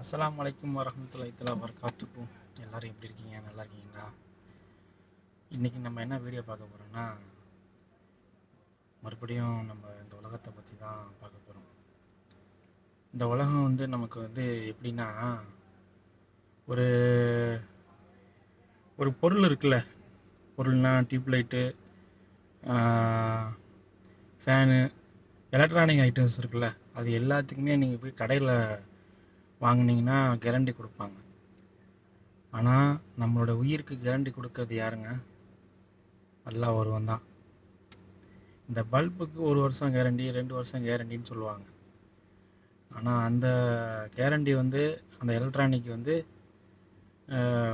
அஸ்லாம் அலைக்கும் வரஹ்மத்துல்லாஹி தஆலா வபரகாத்துக்கும் எல்லாரும் எப்படி இருக்கீங்க? நல்லா இருக்கீங்களா? இன்றைக்கி நம்ம என்ன வீடியோ பார்க்க போகிறோம்னா மறுபடியும் நம்ம இந்த உலகத்தை பற்றி தான் பார்க்க போகிறோம் இந்த உலகம் வந்து நமக்கு வந்து எப்படின்னா ஒரு ஒரு பொருள் இருக்குல்ல? பொருள்னால் டியூப்லைட்டு ஃபேனு எலக்ட்ரானிக் ஐட்டம்ஸ் இருக்குல்ல? அது எல்லாத்துக்குமே நீங்கள் போய் கடையில் வாங்குனீங்கன்னா கேரண்டி கொடுப்பாங்க. ஆனால் நம்மளோட உயிருக்கு கேரண்டி கொடுக்கறது யாருங்க? நல்லா ஒருவன் தான். இந்த பல்புக்கு ஒரு வருஷம் கேரண்டி ரெண்டு வருஷம் கேரண்டின்னு சொல்லுவாங்க. ஆனால் அந்த கேரண்டி வந்து அந்த எலக்ட்ரானிக் வந்து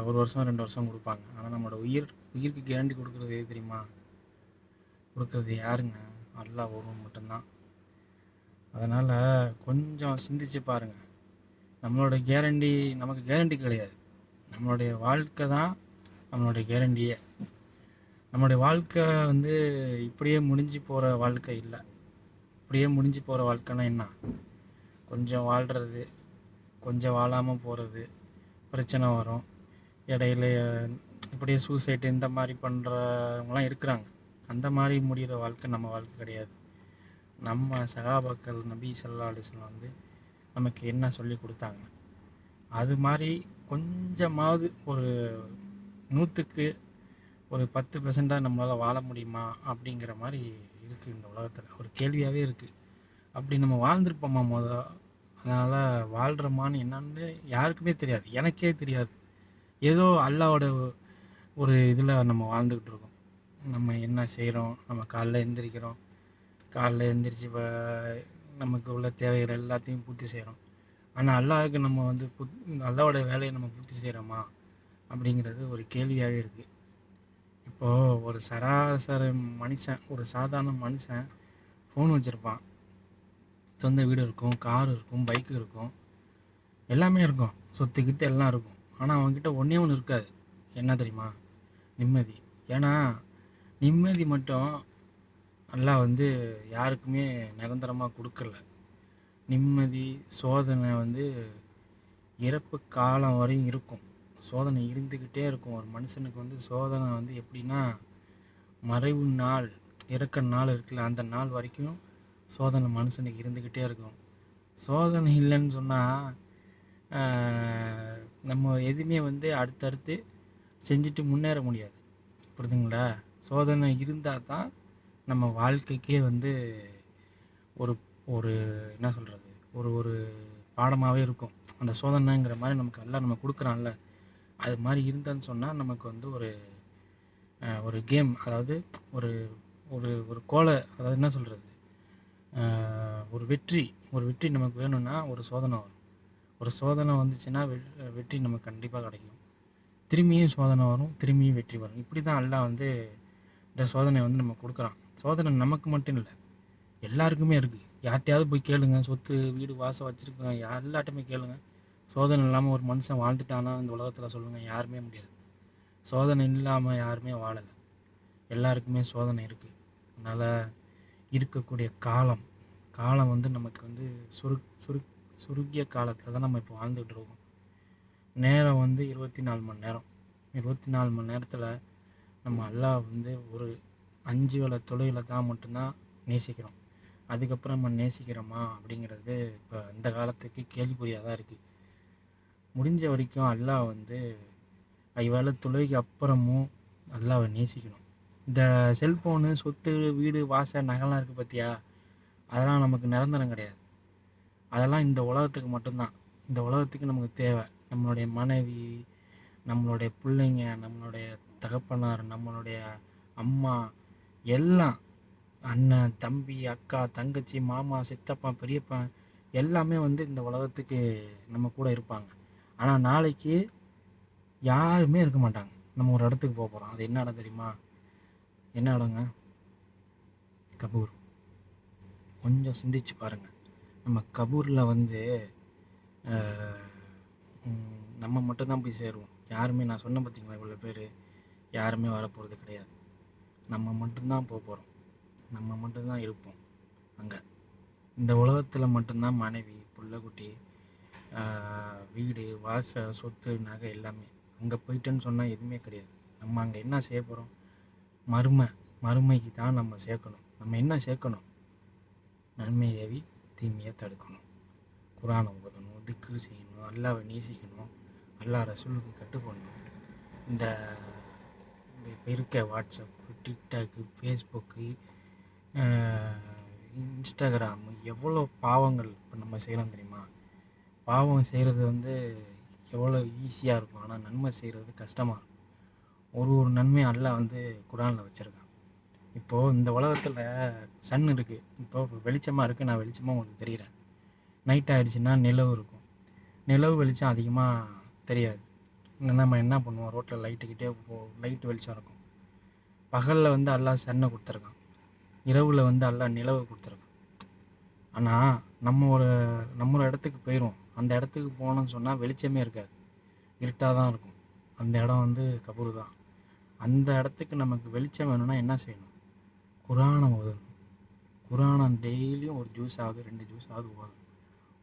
ஒரு வருஷம் ரெண்டு வருஷம் கொடுப்பாங்க. ஆனால் நம்மளோட உயிர் உயிருக்கு கேரண்டி கொடுக்குறது எது தெரியுமா? கொடுக்குறது யாருங்க? நல்லா ஒருவன் மட்டும்தான். அதனால் கொஞ்சம் சிந்திச்சு பாருங்கள் நம்மளோட கேரண்டி நமக்கு கேரண்டி கிடையாது. நம்மளுடைய வாழ்க்கை தான் நம்மளுடைய கேரண்டியே நம்மளுடைய வாழ்க்கை வந்து இப்படியே முடிஞ்சு போகிற வாழ்க்கை இல்லை. இப்படியே முடிஞ்சு போகிற வாழ்க்கைன்னா என்ன? கொஞ்சம் வாழ்கிறது கொஞ்சம் வாழாமல் போகிறது பிரச்சனை வரும். இடையில இப்படியே சூசைட் இந்த மாதிரி பண்ணுறவங்களாம் இருக்கிறாங்க. அந்த மாதிரி முடிகிற வாழ்க்கை நம்ம வாழ்க்கை கிடையாது. நம்ம சகாபாக்கள் நபி சல்லா அலிஸ்லாம் வந்து நமக்கு என்ன சொல்லி கொடுத்தாங்க. அது மாதிரி கொஞ்சமாவது ஒரு நூற்றுக்கு ஒரு பத்து பெர்சண்டாக நம்மளால் வாழ முடியுமா அப்படிங்கிற மாதிரி இருக்குது இந்த உலகத்தில். ஒரு கேள்வியாகவே இருக்குது அப்படி நம்ம வாழ்ந்துருப்போமா முத? அதனால் வாழ்கிறோமான்னு என்னான்னு யாருக்குமே தெரியாது. எனக்கே தெரியாது. ஏதோ அல்லாவோட ஒரு இதில் நம்ம வாழ்ந்துக்கிட்டு இருக்கோம். நம்ம என்ன செய்கிறோம் நம்ம காலைல எழுந்திரிக்கிறோம் காலைல எழுந்திரிச்சி நமக்கு உள்ள தேவைகள் எல்லாத்தையும் பூர்த்தி செய்கிறோம் ஆனால் அல்லாவுக்கு நம்ம வந்து புத் அல்லாவோட வேலையை நம்ம பூர்த்தி செய்கிறோமா அப்படிங்கிறது ஒரு கேள்வியாகவே இருக்குது இப்போது ஒரு சராசரி மனுஷன் ஒரு சாதாரண மனுஷன் ஃபோன் வச்சுருப்பான். சொந்த வீடு இருக்கும் கார் இருக்கும் பைக்கு இருக்கும். எல்லாமே இருக்கும். சொத்து கித்து எல்லாம் இருக்கும். ஆனால் அவன்கிட்ட ஒன்றே ஒன்று இருக்காது. என்ன தெரியுமா? நிம்மதி. ஏன்னா நிம்மதி மட்டும் அல்லாஹ் வந்து யாருக்குமே நிரந்தரமாக கொடுக்கல. நிம்மதி சோதனை வந்து இறப்பு காலம் வரையும் இருக்கும். சோதனை இருந்துக்கிட்டே இருக்கும். ஒரு மனுஷனுக்கு வந்து சோதனை வந்து எப்படின்னா மறைவு நாள் இறக்க நாள் இருக்குல்ல அந்த நாள் வரைக்கும் சோதனை மனுஷனுக்கு இருந்துக்கிட்டே இருக்கும். சோதனை இல்லைன்னு சொன்னால் நம்ம எதுவுமே வந்து அடுத்தடுத்து செஞ்சுட்டு முன்னேற முடியாது. புரிதுங்களா? சோதனை இருந்தால் தான் நம்ம வாழ்க்கைக்கே வந்து ஒரு ஒரு என்ன சொல்கிறது ஒரு ஒரு பாடமாகவே இருக்கும். அந்த சோதனைங்கிற மாதிரி நமக்கு எல்லாம் நம்ம கொடுக்குறான்ல. அது மாதிரி இருந்தேன்னு சொன்னால் நமக்கு வந்து ஒரு ஒரு கேம். அதாவது ஒரு ஒரு ஒரு கோலை அதாவது என்ன சொல்கிறது ஒரு வெற்றி. ஒரு வெற்றி நமக்கு வேணும்னா ஒரு சோதனை வரும். ஒரு சோதனை வந்துச்சுன்னா வெ- வெற்றி நமக்கு கண்டிப்பாக கிடைக்கும். திரும்பியும் சோதனை வரும். திரும்பியும் வெற்றி வரும். இப்படி தான் எல்லாம் வந்து இந்த சோதனை வந்து நம்ம கொடுக்குறான். சோதனை நமக்கு மட்டும் இல்லை எல்லாருக்குமே இருக்குது யார்கிட்டையாவது போய் கேளுங்க சொத்து வீடு வாசம் வச்சுருக்கோம் எல்லாட்டையுமே கேளுங்க. சோதனை இல்லாமல் ஒரு மனுஷன் வாழ்ந்துட்டானா இந்த உலகத்தில் சொல்லுங்கள் யாருமே முடியாது. சோதனை இல்லாமல் யாருமே வாழலை. எல்லாருக்குமே சோதனை இருக்குது அதனால் இருக்கக்கூடிய காலம் காலம் வந்து நமக்கு வந்து சுரு சுரு சுருக்கிய காலத்தில் தான் நம்ம இப்போ வாழ்ந்துகிட்டு இருக்கோம். நேரம் வந்து இருபத்தி நாலு மணி நேரம். இருபத்தி நாலு மணி நேரத்தில் நம்ம அல்லாஹ் வந்து ஒரு அஞ்சு வேலை தொழிலில் தான் மட்டும்தான் நேசிக்கிறோம். அதுக்கப்புறம் நம்ம நேசிக்கிறோமா அப்படிங்கிறது இப்போ இந்த காலத்துக்கு கேள்விக்குறியாக தான் இருக்குது முடிஞ்ச வரைக்கும் அல்லாஹ் வந்து ஐவேளை தொழுகைக்கு அப்புறமும் அல்லாவை நேசிக்கணும். இந்த செல்ஃபோனு சொத்து வீடு வாசல் நகைலாம் இருக்குது பார்த்தியா அதெல்லாம் நமக்கு நிரந்தரம் கிடையாது. அதெல்லாம் இந்த உலகத்துக்கு மட்டும்தான். இந்த உலகத்துக்கு நமக்கு தேவை. நம்மளுடைய மனைவி நம்மளுடைய பிள்ளைங்க நம்மளுடைய தகப்பனார் நம்மளுடைய அம்மா எல்லாம் அண்ணன் தம்பி அக்கா தங்கச்சி மாமா சித்தப்பா பெரியப்பா எல்லாமே வந்து இந்த உலகத்துக்கு நம்ம கூட இருப்பாங்க. ஆனால் நாளைக்கு யாருமே இருக்க மாட்டாங்க. நம்ம ஒரு இடத்துக்கு போக போகிறோம் அது என்ன இடம் தெரியுமா? என்ன இடங்க? கபூர். கொஞ்சம் சிந்திச்சு பாருங்கள் நம்ம கபூரில் வந்து நம்ம மட்டும்தான் போய் சேருவோம். யாருமே நான் சொன்ன பார்த்தீங்களா இவ்வளோ பேர்? யாருமே வரப்போகிறது கிடையாது. நம்ம மட்டும்தான் போக போகிறோம் நம்ம மட்டும்தான் இருப்போம் அங்கே. இந்த உலகத்தில் மட்டும்தான் மனைவி புள்ளக்குட்டி வீடு வாச சொத்து நகை எல்லாமே அங்கே போயிட்டேன்னு சொன்னால் எதுவுமே கிடையாது. நம்ம அங்கே என்ன செய்ய போகிறோம் மறுமை மறுமைக்கு தான் நம்ம சேர்க்கணும். நம்ம என்ன சேர்க்கணும்? நன்மை ஏவி தீமையை தடுக்கணும். குரானை ஓதணும் திக்கு செய்யணும் அல்லாவை நேசிக்கணும் அல்லா ரசூலுக்கு கட்டுப்படணும். இந்த இப்போ இருக்க வாட்ஸ்அப் டிக்டாக்கு ஃபேஸ்புக்கு இன்ஸ்டாகிராமு எவ்வளோ பாவங்கள் இப்போ நம்ம செய்கிறோம் தெரியுமா? பாவம் செய்கிறது வந்து எவ்வளோ ஈஸியாக இருக்கும். ஆனால் நன்மை செய்கிறது கஷ்டமாக இருக்கும். ஒரு ஒரு நன்மையும் அல்ல வந்து குரானில் வச்சுருக்கான். இப்போது இந்த உலகத்தில் சன் இருக்குது இப்போ வெளிச்சமாக இருக்குது நான் வெளிச்சமாக உங்களுக்கு தெரிகிறேன் நைட் ஆகிடுச்சின்னா நிலவு இருக்கும். நிலவு வெளிச்சம் அதிகமாக தெரியாது. நம்ம என்ன பண்ணுவோம்? ரோட்டில் லைட்டுக்கிட்டே போ லைட் வெளிச்சம் இருக்கும். பகலில் வந்து அல்லாஹ் சன்னை கொடுத்துருக்கான். இரவில் வந்து அல்லாஹ் நிலவு கொடுத்துருக்கான். ஆனால் நம்ம ஒரு நம்ம ஒரு இடத்துக்கு போயிடுவோம் அந்த இடத்துக்கு போனோம்னு சொன்னால் வெளிச்சமே இருக்காது. இருட்டாக தான் இருக்கும். அந்த இடம் வந்து கபூர் தான். அந்த இடத்துக்கு நமக்கு வெளிச்சம் வேணும்னா என்ன செய்யணும்? குரானை ஓதணும். குரானை டெய்லியும் ஒரு ஜூஸ் ஆகுது ரெண்டு ஜூஸ் ஆகுது ஓதணும்.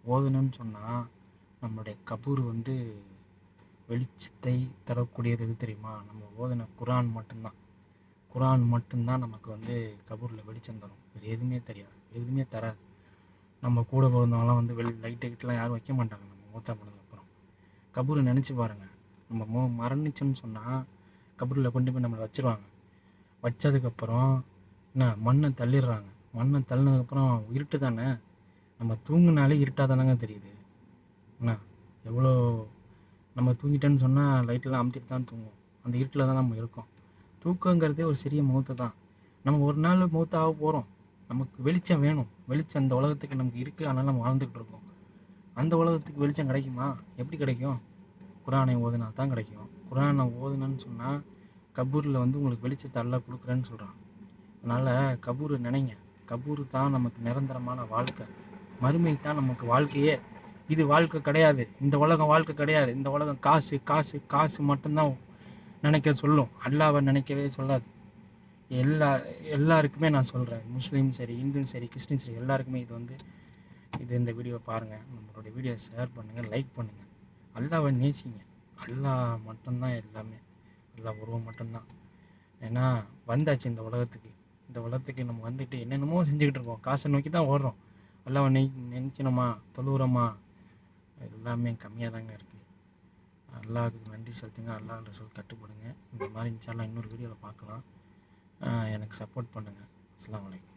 ஓதணும்னு சொன்னால் நம்மளுடைய கபூர் வந்து வெளிச்சத்தை தரக்கூடியது எது தெரியுமா? நம்ம ஓதின குரான் மட்டும்தான். குரான் மட்டும்தான் நமக்கு வந்து கபூரில் வெளிச்சம் தரும். வேறு எதுவுமே தெரியாது. எதுவுமே தராது. நம்ம கூட பிறந்தவங்களாம் வந்து வெளி லைட்டு கிட்டலாம் யாரும் வைக்க மாட்டாங்க. நம்ம மூத்தா போனதுக்கப்புறம் கபூரை நினச்சி பாருங்கள் நம்ம மோ மரணிச்சோன்னு சொன்னால் கபூரில் கொண்டு போய் நம்மளை வச்சிருவாங்க. வச்சதுக்கப்புறம் என்ன? மண்ணை தள்ளிடுறாங்க. மண்ணை தள்ளினதுக்கப்புறம் இருட்டு தானே? நம்ம தூங்குனாலே இருட்டாக தானேங்க தெரியுது. என்ன? எவ்வளோ நம்ம தூங்கிட்டேன்னு சொன்னால் லைட்டெல்லாம் அமுத்திட்டு தான் தூங்குவோம். அந்த இருட்டில் தான் நம்ம இருக்கோம். தூக்கங்கிறதே ஒரு சிறிய முகத்தை தான். நம்ம ஒரு நாள் மூத்தாக போகிறோம் நமக்கு வெளிச்சம் வேணும். வெளிச்சம் அந்த உலகத்துக்கு நமக்கு இருக்குது அதனால் நம்ம வாழ்ந்துக்கிட்டு இருக்கோம். அந்த உலகத்துக்கு வெளிச்சம் கிடைக்குமா? எப்படி கிடைக்கும்? குரானை ஓதுனா தான் கிடைக்கும். குரானை ஓதுனன்னு சொன்னால் கபூரில் வந்து உங்களுக்கு வெளிச்சத்தை அல்ல கொடுக்குறேன்னு சொல்கிறான் அதனால் கபூர் நினைங்க. கபூர் தான் நமக்கு நிரந்தரமான வாழ்க்கை. மறுமை தான் நமக்கு வாழ்க்கையே. இது வாழ்க்கை கிடையாது. இந்த உலகம் வாழ்க்கை கிடையாது. இந்த உலகம் காசு காசு காசு மட்டும்தான் நினைக்க சொல்லும். அல்லாவை நினைக்கவே சொல்லாது. எல்லா எல்லாருக்குமே நான் சொல்கிறேன் முஸ்லீம் சரி இந்துவும் சரி கிறிஸ்டின் சரி எல்லாருக்குமே இது வந்து இது இந்த வீடியோ பாருங்கள் நம்மளுடைய வீடியோ ஷேர் பண்ணுங்கள் லைக் பண்ணுங்கள் அல்லாவை நேசிங்க. அல்லாஹ் மட்டும்தான் எல்லாமே. எல்லா உருவம் மட்டும்தான். ஏன்னா வந்தாச்சு இந்த உலகத்துக்கு. இந்த உலகத்துக்கு நம்ம வந்துட்டு என்னென்னமோ செஞ்சுக்கிட்டு இருக்கோம். காசை நோக்கி தான் ஓடுறோம். அல்லாவை நெய் நினச்சினோமா தொழுவுறோமா? எல்லாமே கம்மியாக தாங்க இருக்குது அல்லாவுக்கு நன்றி செலுத்துங்க. அல்லாஹ் ரசூல் கட்டுப்படுங்க. இந்த மாதிரி இன்ஷால்லாம் இன்னொரு வீடியோவில் பார்க்கலாம். எனக்கு சப்போர்ட் பண்ணுங்கள் அஸ்லாம் வலைக்கம்